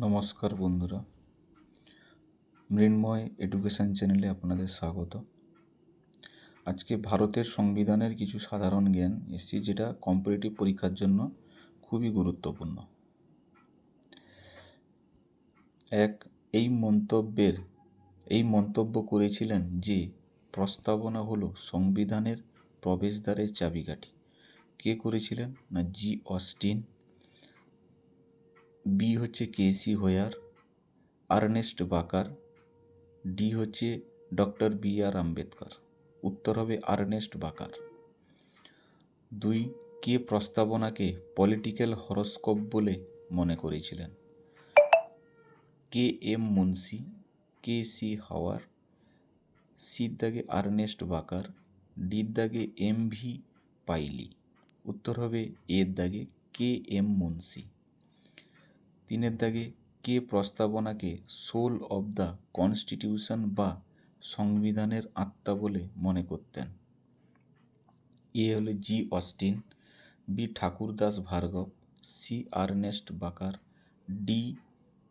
নমস্কার বন্ধুরা। মৃন্ময় এডুকেশন চ্যানেলে আপনাদের স্বাগত। আজকে ভারতের সংবিধানের কিছু সাধারণ জ্ঞান এসছি যেটা কম্পারেটিভ পরীক্ষার জন্য খুবই গুরুত্বপূর্ণ। এক, এই মন্তব্যের, এই মন্তব্য করেছিলেন যে প্রস্তাবনা হলো সংবিধানের প্রবেশদ্বারের চাবিকাঠি। কে করেছিলেন? না, জি, অস্টিন বি হচ্ছে K C Wheare Ernest Barker D হচ্ছে ডক্টর বি আর আম্বেদকর উত্তর হবে আর্নেস্ট বাকার দুই, কে প্রস্তাবনাকে পলিটিক্যাল হরস্কোপ বলে মনে করেছিলেন? K M Munshi K C Wheare সির দাগে আর্নেস্ট বাকার ডির দাগে এম ভি পাইলি উত্তর হবে এর দাগে কে এম মুন্সি তিনের দাগে কে প্রস্তাবনাকে সোল অব দ্য কনস্টিটিউশন বা সংবিধানের আত্মা বলে মনে করতেন। এ হলো G Austin, B Thakurdas Bhargava, C Ernest Barker, D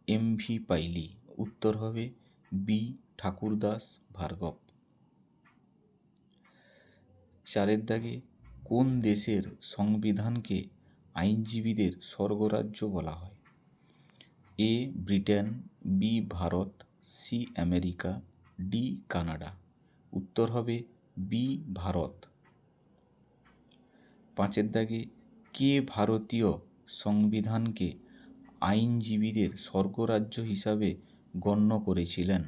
M V Pylee. উত্তর হবে বি ঠাকুরদাস ভার্গব। চারের দাগে কোন দেশের সংবিধানকে আইনজীবীদের স্বর্গরাজ্য বলা হয়? A, Britain, B, Bharat, C, America, D, Canada. উত্তর হবে বি, ভারত। পাঁচের দাগে, কে ভারতীয় সংবিধানকে আইনজীবীদের স্বর্গরাজ্য হিসাবে গণ্য করেছিলেন?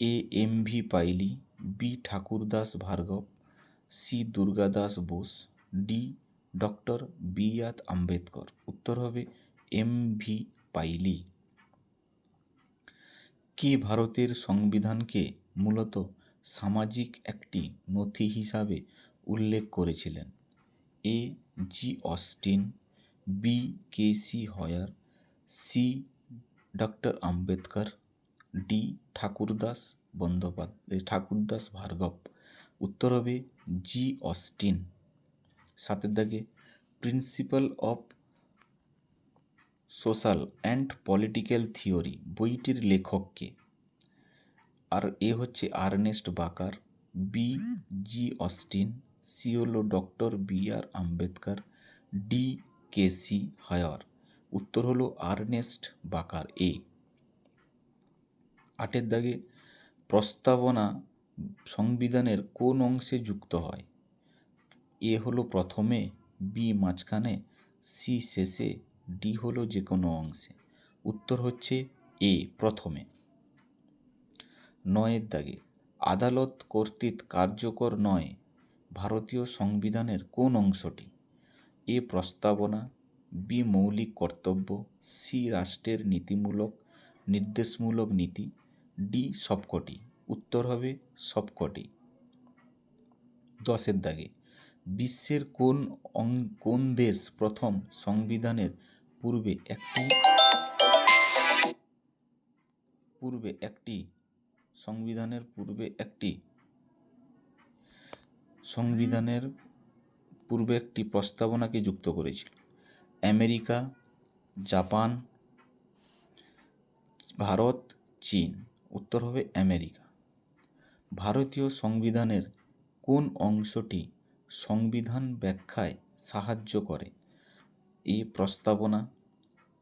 A, M V Pylee, B, Thakurdas Bhargava, C, Durgadas Bose, D, doctor B R Ambedkar. উত্তর হবে এম ভি পাইলি? কে ভারতের সংবিধানকে মূলত সামাজিক একটি নথি হিসাবে উল্লেখ করেছিলেন? A. G. Austin, B. K. C. Wheare, C. Doctor Ambedkar, D. Thakurdas Bandyopadhyay Thakurdas Bhargava. উত্তর হবে জি. অস্টিন। সাতের দাগে, principle of social and political theory বইটির লেখককে আর এ হচ্ছে Ernest Barker, B G Austin, C হলো doctor B R Ambedkar, D K C Wheare. উত্তর হলো আর্নেস্ট বাকার, এ। আটের দাগে, প্রস্তাবনা সংবিধানের কোন অংশে যুক্ত হয়? এ হলো প্রথমে, বি মাঝখানে, সি শেষে ডি হলো যে কোনো অংশে। উত্তর হচ্ছে এ প্রথমে। নয়ের দাগে, আদালত কর্তৃক কার্যকর নয়, ভারতীয় সংবিধানের কোন অংশটি? এ, প্রস্তাবনা, বি, মৌলিক কর্তব্য, সি, রাষ্ট্রের নীতিমূলক, নির্দেশমূলক নীতি, ডি, সবকটি। উত্তর হবে সবকটি। দশের দাগে, বিশ্বের কোন কোন দেশ প্রথম সংবিধানের পূর্বে একটি পূর্বে একটি সংবিধানের পূর্বে একটি সংবিধানের পূর্বে একটি প্রস্তাবনাকে যুক্ত করেছিল। আমেরিকা, জাপান, ভারত, চীন, উত্তর হবে আমেরিকা। ভারতীয় সংবিধানের কোন অংশটি সংবিধান ব্যাখ্যায় সাহায্য করে? এ প্রস্তাবনা,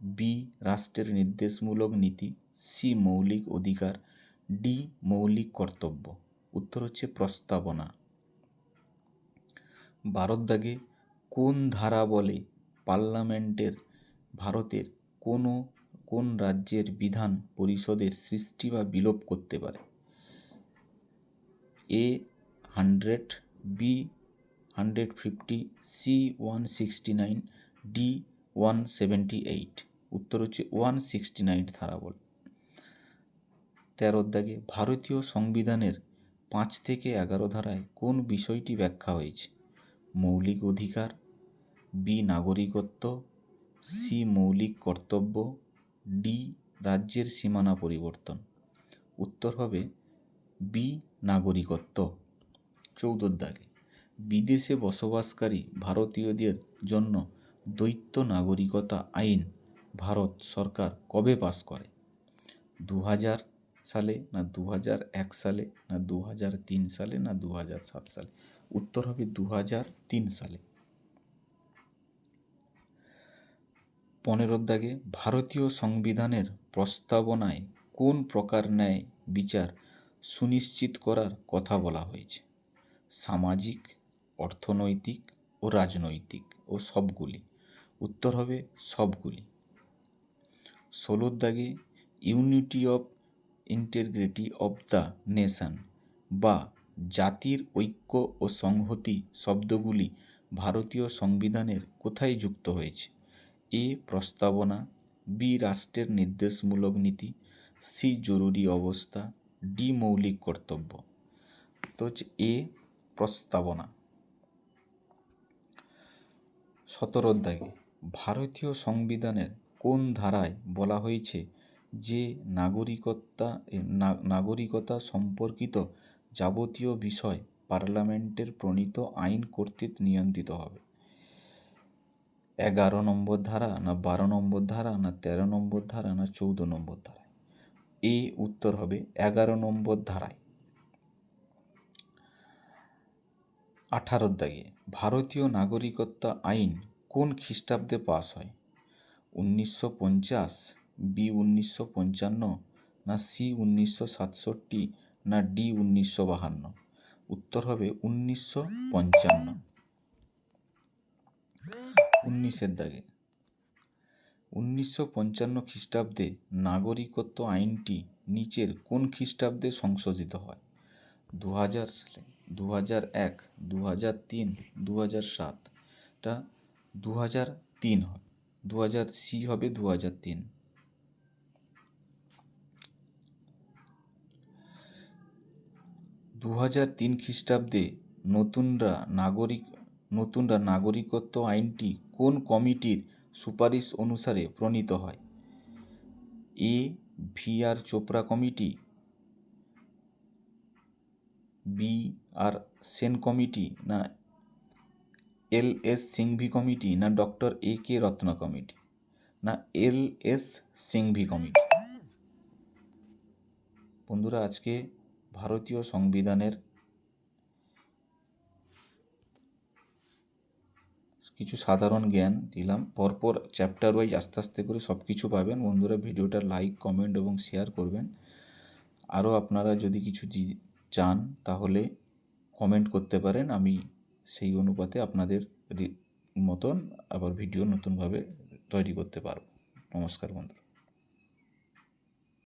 বি রাষ্ট্রের নির্দেশমূলক নীতি, সি মৌলিক অধিকার, ডি মৌলিক কর্তব্য। উত্তর হচ্ছে প্রস্তাবনা। ভারত কোন ধারা বলে পার্লামেন্টের, ভারতের কোনো, কোন রাজ্যের বিধান পরিষদের সৃষ্টি বা বিলোপ করতে পারে? A hundred, B hundred fifty, C one sixty nine D one seventy eight উত্তর হচ্ছে ওয়ান সিক্সটি নাইন ধারা বল তেরো দাগে ভারতীয় সংবিধানের পাঁচ থেকে এগারো ধারায় কোন বিষয়টি ব্যাখ্যা হয়েছে? মৌলিক অধিকার বি নাগরিকত্ব সি মৌলিক কর্তব্য ডি রাজ্যের সীমানা পরিবর্তন। উত্তর হবে বি নাগরিকত্ব। চৌদ্দ দাগে বিদেশে বসবাসকারী ভারতীয়দের জন্য দ্বৈত নাগরিকতা আইন ভারত সরকার কবে পাস করে? দু হাজার সালে না দু হাজার এক সালে না দু হাজার তিন সালে না দু হাজার সাত সালে? উত্তর হবে দু হাজার তিন সালে। পনেরোর দাগে ভারতীয় সংবিধানের প্রস্তাবনায় কোন প্রকার ন্যায় বিচার সুনিশ্চিত করার কথা বলা হয়েছে? সামাজিক, অর্থনৈতিক ও রাজনৈতিক ও সবগুলি। উত্তর হবে সবগুলি। ষোলোর দাগে unity of integrity of the nation বা জাতির ঐক্য ও সংহতি শব্দগুলি ভারতীয় সংবিধানের কোথায় যুক্ত হয়েছে? এ প্রস্তাবনা, বি রাষ্ট্রের নির্দেশমূলক নীতি, সি জরুরি অবস্থা, ডি মৌলিক কর্তব্য। তো হচ্ছে এ প্রস্তাবনা। সতেরো অধ্যায়ে ভারতীয় সংবিধানের কোন ধারায় বলা হয়েছে যে নাগরিকতা না- নাগরিকতা সম্পর্কিত যাবতীয় বিষয় পার্লামেন্টের প্রণীত আইন কর্তৃক নিয়ন্ত্রিত হবে? এগারো নম্বর ধারা, না বারো নম্বর ধারা, না তেরো নম্বর ধারা, না চৌদ্দ নম্বর ধারায়? এই উত্তর হবে এগারো নম্বর ধারায়। আঠারোর দাগে ভারতীয় নাগরিকত্ব আইন কোন খ্রিস্টাব্দে পাস হয়? উনিশশো পঞ্চাশ, বি উনিশশো পঞ্চান্ন, না সি উনিশশো সাতষট্টি, না ডি উনিশশো বাহান্ন? উত্তর হবে উনিশশো পঞ্চান্ন। উনিশের দাগে। উনিশশো পঞ্চান্ন খ্রিস্টাব্দে নাগরিকত্ব আইনটি নিচের কোন খ্রিস্টাব্দে সংশোধিত হয়? দু হাজার সালে দু হাজার এক দু হাজার তিন দু হাজার সাতটা দু হাজার তিন হয় দু হাজার সি হবে দু হাজার তিন। দু হাজার তিন খ্রিস্টাব্দে নতুনরা নাগরিক, নতুনরা নাগরিকত্ব আইনটি কোন কমিটির সুপারিশ অনুসারে প্রণীত হয়? A, V R Chopra committee, B R Sen committee না এল এস সিংভি কমিটি না doctor A K Ratna committee? না, এল এস সিংভি কমিটি। বন্ধুরা, আজকে ভারতীয় সংবিধানের কিছু সাধারণ জ্ঞান দিলাম। পরপর চ্যাপ্টার ওয়াইজ আস্তে আস্তে করে সব কিছু পাবেন। বন্ধুরা, ভিডিওটা লাইক কমেন্ট এবং শেয়ার করবেন। আরও আপনারা যদি কিছু চান, তাহলে কমেন্ট করতে পারেন। আমি সেই অনুপাতে আপনাদের মতন আবার ভিডিও নতুনভাবে তৈরি করতে পারব। নমস্কার বন্ধুরা।